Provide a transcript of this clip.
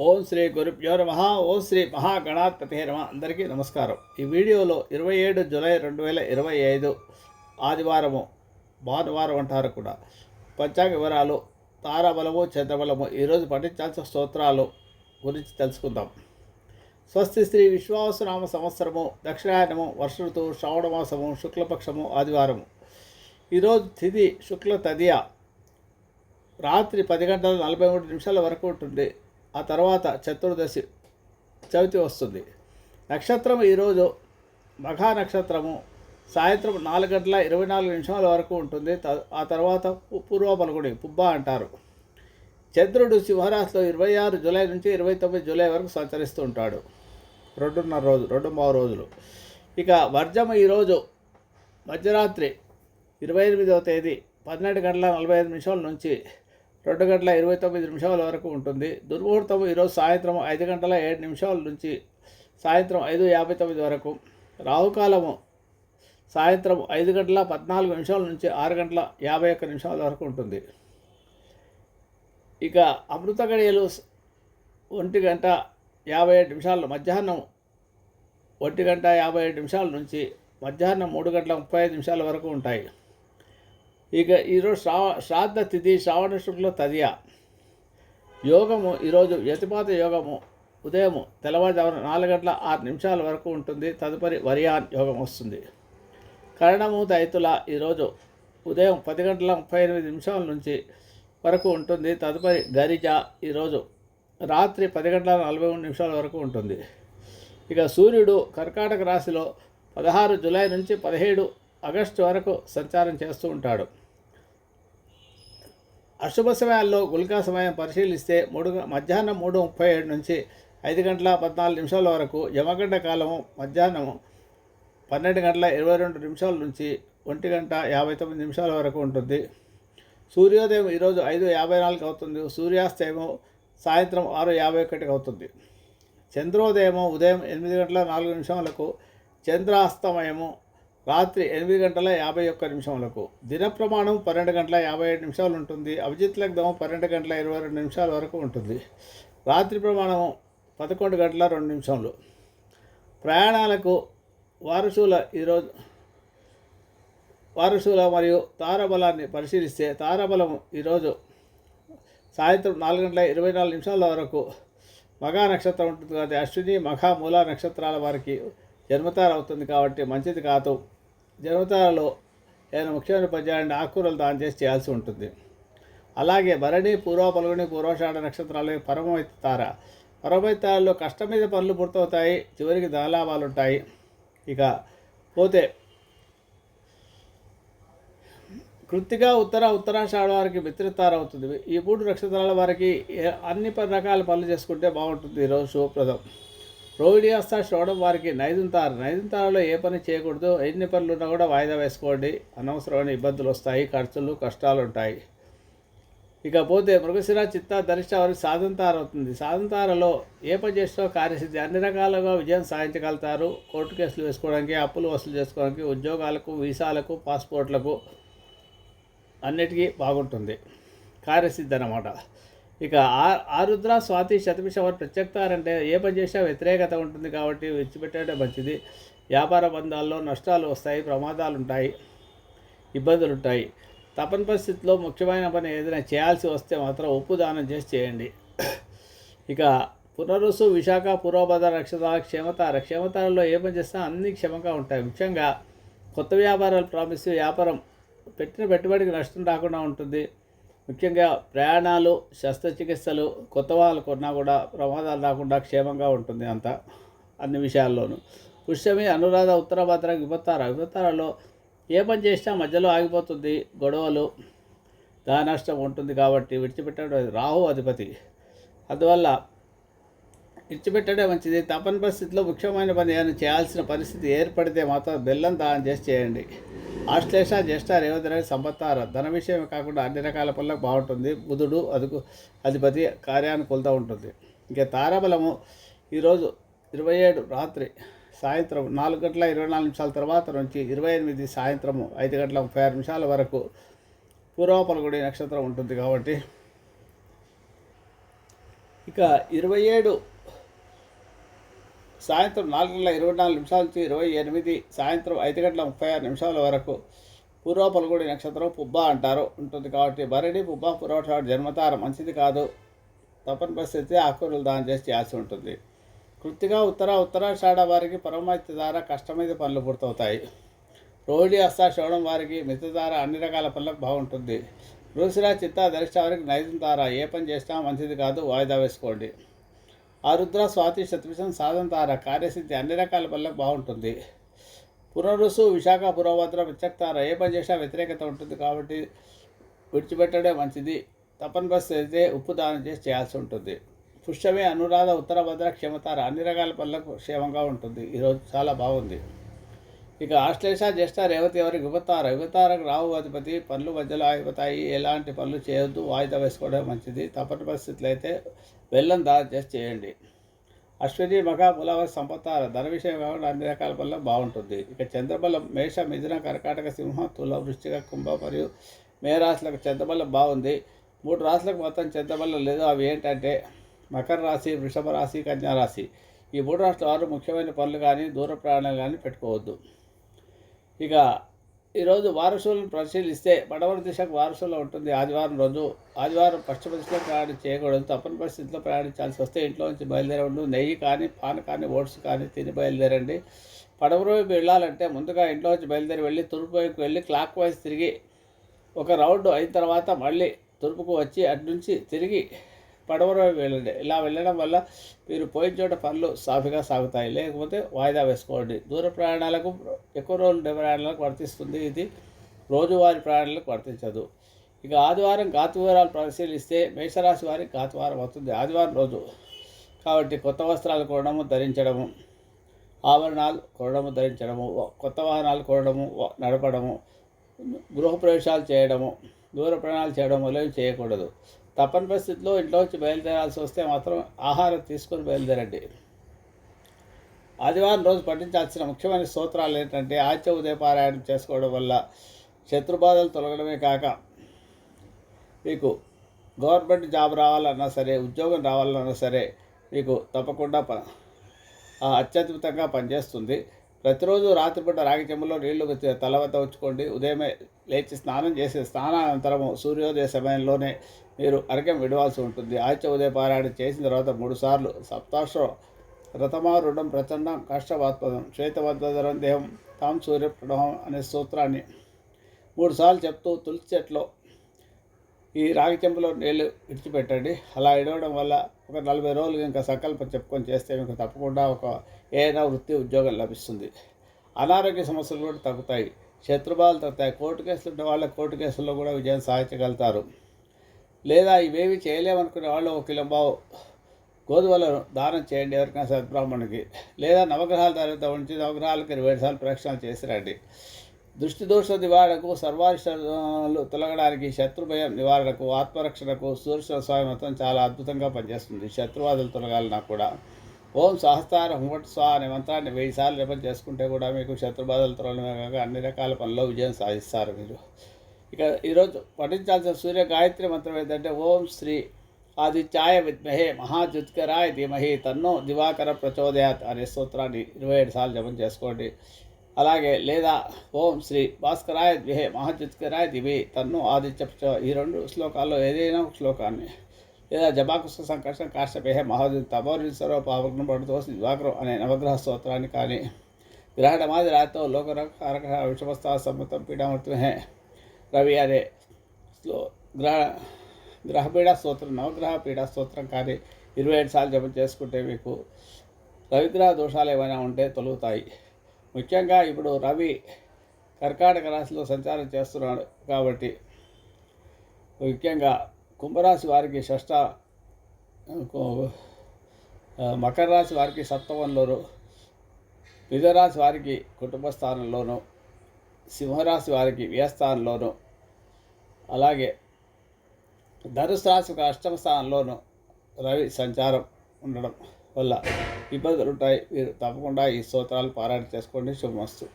ఓం శ్రీ గురుభ్యో నమ. ఓం శ్రీ మహాగణాధిపతి నమ. అందరికీ నమస్కారం. ఈ వీడియోలో ఇరవై ఏడు జూలై రెండు వేల ఇరవై ఐదు ఆదివారము భానువారం అంటారు కూడా. పంచాంగ వివరాలు తారాబలము చంద్రబలము ఈరోజు పఠించాల్సిన స్తోత్రాలు గురించి తెలుసుకుందాం. స్వస్తి శ్రీ విశ్వాసనామ సంవత్సరము దక్షిణాయనము వర్ష ఋతువు శ్రావణమాసము శుక్లపక్షము ఆదివారము. ఈరోజు తిథి శుక్ల తదియ రాత్రి పది గంటల నలభై మూడు నిమిషాల వరకు ఉంటుంది. ఆ తర్వాత చతుర్దశి చవితి వస్తుంది. నక్షత్రం ఈరోజు మఘా నక్షత్రము. సాయంత్రం నాలుగు గంటల ఇరవై నాలుగు నిమిషాల వరకు ఉంటుంది. త- ఆ తర్వాత పూర్వ పలుకుడి పుబ్బ అంటారు. చంద్రుడు సింహరాశిలో ఇరవై ఆరు జూలై నుంచి ఇరవై తొమ్మిది జూలై వరకు సంచరిస్తూ ఉంటాడు. రెండున్నర రోజు రెండు మూడు రోజులు. ఇక వర్జం ఈరోజు మధ్యరాత్రి ఇరవై ఎనిమిదవ తేదీ పన్నెండు గంటల నలభై ఐదు నిమిషాల నుంచి రెండు గంటల ఇరవై తొమ్మిది నిమిషాల వరకు ఉంటుంది. దుర్ముహూర్తం ఈరోజు సాయంత్రం ఐదు గంటల ఏడు నిమిషాల నుంచి సాయంత్రం ఐదు యాభై తొమ్మిది వరకు. రాహుకాలము సాయంత్రం ఐదు గంటల పద్నాలుగు నిమిషాల నుంచి ఆరు గంటల యాభై ఒక్క నిమిషాల వరకు ఉంటుంది. ఇక అమృత గడియలు ఒంటి గంట యాభై ఏడు నిమిషాలు మధ్యాహ్నం ఒంటి గంట యాభై ఏడు నిమిషాల నుంచి మధ్యాహ్నం మూడు గంటల ముప్పై ఐదు నిమిషాల వరకు ఉంటాయి. ఇక ఈరోజు శ్రావ శ్రాద్ధ తిథి శ్రావణ శుక్ల తదియ. యోగము ఈరోజు యతిపాత యోగము. ఉదయము తెల్లవారుజామున నాలుగు గంటల ఆరు నిమిషాల వరకు ఉంటుంది. తదుపరి వరియాన్ యోగం వస్తుంది. కరణము దైతుల ఈరోజు ఉదయం పది గంటల ముప్పై ఎనిమిది నిమిషాల నుంచి వరకు ఉంటుంది. తదుపరి గరిజ ఈరోజు రాత్రి పది గంటల నలభై మూడు నిమిషాల వరకు ఉంటుంది. ఇక సూర్యుడు కర్కాటక రాశిలో పదహారు జులై నుంచి పదిహేడు ఆగస్టు వరకు సంచారం చేస్తూ ఉంటాడు. అశుభ సమయాల్లో గుళికా సమయం పరిశీలిస్తే మూడు మధ్యాహ్నం మూడు ముప్పై ఏడు నుంచి ఐదు గంటల పద్నాలుగు నిమిషాల వరకు యమగంట కాలము మధ్యాహ్నం పన్నెండు గంటల ఇరవై రెండు నిమిషాల నుంచి ఒంటి గంట యాభై తొమ్మిది నిమిషాల వరకు ఉంటుంది. సూర్యోదయం ఈరోజు ఐదు యాభై నాలుగు అవుతుంది. సూర్యాస్తయము సాయంత్రం ఆరు యాభై ఒకటికి అవుతుంది. చంద్రోదయము ఉదయం ఎనిమిది గంటల నాలుగు నిమిషాలకు చంద్రాస్తమయము రాత్రి ఎనిమిది గంటల యాభై ఒక్క నిమిషములకు. దిన ప్రమాణం పన్నెండు గంటల యాభై ఏడు నిమిషాలు ఉంటుంది. అభిజిత్ లగ్నం పన్నెండు గంటల ఇరవై రెండు నిమిషాల వరకు ఉంటుంది. రాత్రి ప్రమాణం పదకొండు గంటల రెండు నిమిషములు. ప్రయాణాలకు వారసుల ఈరోజు వారసుల మరియు తారాబలాన్ని పరిశీలిస్తే తారాబలం ఈరోజు సాయంత్రం నాలుగు గంటల ఇరవై నాలుగు నిమిషాల వరకు మఘా నక్షత్రం ఉంటుంది కాబట్టి అశ్విని మఘా మూల నక్షత్రాల వారికి జన్మతార అవుతుంది కాబట్టి మంచిది కాదు. జన్మతారలో ఏదైనా ముఖ్యమైన పద్యాన్ని ఆకుకూరలు దాని చేసి చేయాల్సి ఉంటుంది. అలాగే భరణి పూర్వ పలుగుని పూర్వషాఢ నక్షత్రాలు పరమైత తార పరమైత తారలో కష్టం మీద పనులు పూర్తవుతాయి చివరికి ధనలాభాలు ఉంటాయి. ఇక పోతే కృత్తిగా ఉత్తర ఉత్తరాషాఢ వారికి మిత్రతార అవుతుంది. ఈ మూడు నక్షత్రాల వారికి అన్ని రకాల పనులు చేసుకుంటే బాగుంటుంది. ఈరోజు శుభప్రదం. రోహిణి హస్త వారికి నైదుంతార నైదుంతారలో ఏ పని చేయకూడదు. ఎన్ని పనులు ఉన్నా కూడా వాయిదా వేసుకోండి. అనవసరమైన ఇబ్బందులు వస్తాయి. ఖర్చులు కష్టాలు ఉంటాయి. ఇకపోతే మృగశిర చిత్త ధరిష్ట వారికి సాధంతార అవుతుంది. సాధంతారలో ఏ పని చేసినా కార్యసిద్ధి. అన్ని రకాలుగా విజయం సాధించగలుగుతారు. కోర్టు కేసులు వేసుకోవడానికి అప్పులు వసూలు చేసుకోవడానికి ఉద్యోగాలకు వీసాలకు పాస్పోర్ట్లకు అన్నిటికీ బాగుంటుంది. కార్యసిద్ధి అన్నమాట. ఇక ఆ ఆరుద్ర స్వాతి శతభిష వారు ప్రత్యక్తారంటే ఏ పని చేసినా వ్యతిరేకత ఉంటుంది కాబట్టి విడిచిపెట్టడం మంచిది. వ్యాపార బంధాల్లో నష్టాలు వస్తాయి ప్రమాదాలు ఉంటాయి ఇబ్బందులు ఉంటాయి. తపన పరిస్థితిలో ముఖ్యమైన పని ఏదైనా చేయాల్సి వస్తే మాత్రం ఉప్పు దానం చేసి చేయండి. ఇక పునరుసు విశాఖ పూర్వభద్ర రక్షత క్షేమతార క్షేమతారలో ఏ పని చేసినా అన్ని క్షేమంగా ఉంటాయి. ముఖ్యంగా కొత్త వ్యాపారాలు ప్రారంభిస్తే వ్యాపారం పెట్టిన పెట్టుబడికి నష్టం రాకుండా ఉంటుంది. ముఖ్యంగా ప్రయాణాలు శస్త్రచికిత్సలు కొత్త వాళ్ళు కొన్నా కూడా ప్రమాదాలు రాకుండా క్షేమంగా ఉంటుంది అంతా అన్ని విషయాల్లోనూ. పుష్యమి అనురాధ ఉత్తర భద్ర విభత్తార విభత్తారలో ఏ పని చేసినా మధ్యలో ఆగిపోతుంది గొడవలు దానష్టం నష్టం ఉంటుంది కాబట్టి విడిచిపెట్టడం రాహు అధిపతి. అందువల్ల విడిచిపెట్టడే మంచిది. తపని పరిస్థితిలో ముఖ్యమైన పని ఏమైనా చేయాల్సిన పరిస్థితి ఏర్పడితే మాత్రం బెల్లం దానం చేసి చేయండి. ఆశ్లేష జ్యేష్ఠ రేవతి సంపత్తార. ధన విషయమే కాకుండా అన్ని రకాల పనులకు బాగుంటుంది. బుధుడు అదుకు అధిపతి కార్యానుకూలత ఉంటుంది. ఇంకా తారాబలము ఈరోజు ఇరవై ఏడు రాత్రి సాయంత్రం నాలుగు గంటల ఇరవై నాలుగు నిమిషాల తర్వాత నుంచి ఇరవై ఎనిమిది సాయంత్రము ఐదు గంటల ముప్పై ఆరు నిమిషాల వరకు పూర్వపలగుడి నక్షత్రం ఉంటుంది కాబట్టి ఇక ఇరవై ఏడు సాయంత్రం నాలుగు గంటల ఇరవై నాలుగు నిమిషాల నుంచి ఇరవై ఎనిమిది సాయంత్రం ఐదు గంటల ముప్పై ఆరు నిమిషాల వరకు పూర్వ పలుగుడి నక్షత్రం పుబ్బ అంటారు. ఉంటుంది కాబట్టి భరణి పుబ్బ పురోట జన్మతార మంచిది కాదు. తప్పని పరిస్థితి ఆకుకూరలు దానం చేసి చేయాల్సి ఉంటుంది. కృతిగా ఉత్తర ఉత్తరాషాఢ వారికి పరమాత్య ద్వారా కష్టమైన పనులు పూర్తవుతాయి. రోహిణి హస్త శ్రవణం వారికి మితధార అన్ని రకాల పనులకు బాగుంటుంది. రుసిరా చిత్త ధరిష్ట వారికి నైజం ధార ఏ పని చేసినా మంచిది కాదు. వాయిదా వేసుకోండి. ఆరుద్ర స్వాతి శత్రుసం సాధన తార కార్యసిద్ధి అన్ని రకాల పనులకు బాగుంటుంది. పునరుసు విశాఖ పురోభద్ర విచక్తార ఏ పని చేసినా వ్యతిరేకత ఉంటుంది కాబట్టి విడిచిపెట్టడే మంచిది. తపన పరిస్థితి అయితే ఉప్పు దానం చేసి చేయాల్సి ఉంటుంది. పుష్యమే అనురాధ ఉత్తర భద్ర క్షమతార అన్ని రకాల పనులకు క్షేమంగా ఉంటుంది. ఈరోజు చాలా బాగుంది. ఇక ఆశ్లేష జ్యేష్ఠ రేవతి ఎవరికి యువతార యువతారకు రావు అధిపతి. పనులు మధ్యలో ఆగిపోతాయి. ఎలాంటి పనులు చేయొద్దు. వాయిదా వేసుకోవడం మంచిది. తప్పని పరిస్థితులు అయితే వెళ్ళం దా చేసి చేయండి. అశ్విని మగ పులవ సంపత్తార? ధన విషయం కాకుండా అన్ని రకాల పనులు బాగుంటుంది. ఇక చంద్రబలం మేష మిథున కర్కాటక సింహ తుల వృశ్చిక కుంభ మరియు మేరాశులకు చంద్రబలం బాగుంది. మూడు రాశులకు మొత్తం చంద్రబలం లేదు. అవి ఏంటంటే మకర రాశి వృషభ రాశి కన్యా రాశి. ఈ మూడు రాష్ట్రాల వారు ముఖ్యమైన పనులు కానీ దూర ప్రయాణాలు కానీ పెట్టుకోవద్దు. ఇక ఈరోజు వారసులను పరిశీలిస్తే పడమర దిశకు వారసులో ఉంటుంది. ఆదివారం రోజు ఆదివారం పశ్చిమ దిశలో ప్రయాణం చేయకూడదు. తప్పని పరిస్థితిలో ప్రయాణించాల్సి వస్తే ఇంట్లో నుంచి బయలుదేరండి నెయ్యి కానీ పాన్ కానీ ఓట్స్ కానీ తిని బయలుదేరండి. పడమర వైపు వెళ్ళాలంటే ముందుగా ఇంట్లో నుంచి బయలుదేరి వెళ్ళి తూర్పు వైపు వెళ్ళి క్లాక్ వైజ్ తిరిగి ఒక రౌండ్ అయిన తర్వాత మళ్ళీ తూర్పుకు వచ్చి అటు నుంచి తిరిగి పడమర వెళ్ళండి. ఇలా వెళ్ళడం వల్ల మీరు పోయిన చోట పనులు సాఫీగా సాగుతాయి. లేకపోతే వాయిదా వేసుకోండి. దూర ప్రయాణాలకు ఎక్కువ రోజులు ప్రయాణాలకు వర్తిస్తుంది ఇది. రోజువారి ప్రయాణాలకు వర్తించదు. ఇక ఆదివారం ఘాతువారాలు పరిశీలిస్తే మేషరాశి వారికి ఘాతువారం అవుతుంది. ఆదివారం రోజు కాబట్టి కొత్త వస్త్రాలు కొనడము ధరించడము ఆభరణాలు కొనడము ధరించడము కొత్త వాహనాలు కొనడము నడపడము గృహప్రవేశాలు చేయడము దూర ప్రయాణాలు చేయడం వల్ల చేయకూడదు. తప్పని పరిస్థితిలో ఇంట్లో వచ్చి బయలుదేరాల్సి వస్తే మాత్రం ఆహారం తీసుకొని బయలుదేరండి. ఆదివారం రోజు పఠించాల్సిన ముఖ్యమైన స్తోత్రాలు ఏంటంటే ఆచ్య ఉదయ పారాయణం చేసుకోవడం వల్ల శత్రుబాధలు తొలగడమే కాక మీకు గవర్నమెంట్ జాబ్ రావాలన్నా సరే ఉద్యోగం రావాలన్నా సరే మీకు తప్పకుండా ప అత్యద్భుతంగా పనిచేస్తుంది. ప్రతిరోజు రాత్రిపూట రాగి చెంబులో నీళ్ళు తలవత ఉంచుకోండి. ఉదయమే లేచి స్నానం చేసి స్నానానంతరము సూర్యోదయ సమయంలోనే మీరు అరకం విడవాల్సి ఉంటుంది. ఆచ్య ఉదయ పారాయణ చేసిన తర్వాత మూడుసార్లు సప్తాశ్ర రథమారుడం ప్రచండం కష్టవాత్పదం శ్వేతవద్దరం దేహం తాం సూర్య ప్రణవం అనే సూత్రాన్ని మూడుసార్లు చెప్తూ తులసి చెట్లో ఈ రాగి చెంపులో నీళ్ళు విడిచిపెట్టండి. అలా ఇడవడం వల్ల ఒక నలభై రోజులు ఇంకా సంకల్పం చెప్పుకొని చేస్తే మీకు తప్పకుండా ఒక ఏదైనా వృత్తి ఉద్యోగం లభిస్తుంది. అనారోగ్య సమస్యలు కూడా తగ్గుతాయి. శత్రుబాలు తగ్గుతాయి. కోర్టు కేసులు ఉండే వాళ్ళ కోర్టు కేసుల్లో కూడా విజయం సాధించగలుగుతారు. లేదా ఇవేవి చేయలేమనుకునే వాళ్ళు ఒక కిలంబావు గోధుమలను దానం చేయండి ఎవరికైనా సద్బ్రాహ్మణుడికి. లేదా నవగ్రహాల తర్వాత ఉంచి నవగ్రహాలకి ఇరవై సార్లు ప్రక్షాళన చేసి రండి. దృష్టి దోష నివారణకు సర్వారిష్టాలు తొలగడానికి శత్రుభయం నివారణకు ఆత్మరక్షణకు సూర్య స్వామి మతం చాలా అద్భుతంగా పనిచేస్తుంది. శత్రువాదులు తొలగాలన్నా కూడా. ఓం సహస్ర హుమట్ స్వా అనే మంత్రాన్ని వెయ్యి సార్లు జపం చేసుకుంటే కూడా మీకు శత్రుబాధలు తొలగడమే కాక అన్ని రకాల పనుల్లో విజయం సాధిస్తారు మీరు. ఇక ఈరోజు పఠించాల్సిన సూర్య గాయత్రి మంత్రం ఏంటంటే ఓం శ్రీ ఆదిత్యాయ విద్మహే మహాజ్యుత్కరాయ ధీమహి తన్నో దివాకర ప్రచోదయాత్ అనే స్తోత్రాన్ని ఇరవై ఏడు సార్లు జపం చేసుకోండి. అలాగే లేదా ఓం శ్రీ భాస్కరాయ ద్విహే మహాజ్యుత్కరాయ దివి తన్ను ఆదిత్య ప్రచో ఈ రెండు శ్లోకాల్లో ఏదైనా ఒక శ్లోకాన్ని. లేదా జబాకుశ సంకర్షణ కాశ్యపేహ మహాజు తమోరిసరో పావగ్నం పడుతూ దివాకరం అనే నవగ్రహ స్తోత్రాన్ని కానీ గ్రహణమాది రాతో లోకరకారక విషమస్థా సమ్మతం పీఠామృతమే రవి అదే స్లో గ్రహ గ్రహపీడ స్తోత్రం నవగ్రహ పీఠా స్తోత్రం కానీ ఇరవై ఏడు సార్లు జపం చేసుకుంటే మీకు రవిగ్రహ దోషాలు ఏమైనా ఉంటే తొలుగుతాయి. ముఖ్యంగా ఇప్పుడు రవి కర్కాటక రాశిలో సంచారం చేస్తున్నాడు కాబట్టి ముఖ్యంగా కుంభరాశి వారికి షష్ట మకర రాశి వారికి సప్తమంలోను మిథునరాశి వారికి కుటుంబ స్థానంలోను సింహరాశి వారికి వ్యయస్థానంలోను అలాగే ధనుసు రాశి అష్టమ స్థానంలోను రవి సంచారం ఉండడం వల్ల ఇబ్బందులు ఉంటాయి. మీరు తప్పకుండా ఈ స్తోత్రాలు పారాయణ చేసుకోండి. శుభమస్తు.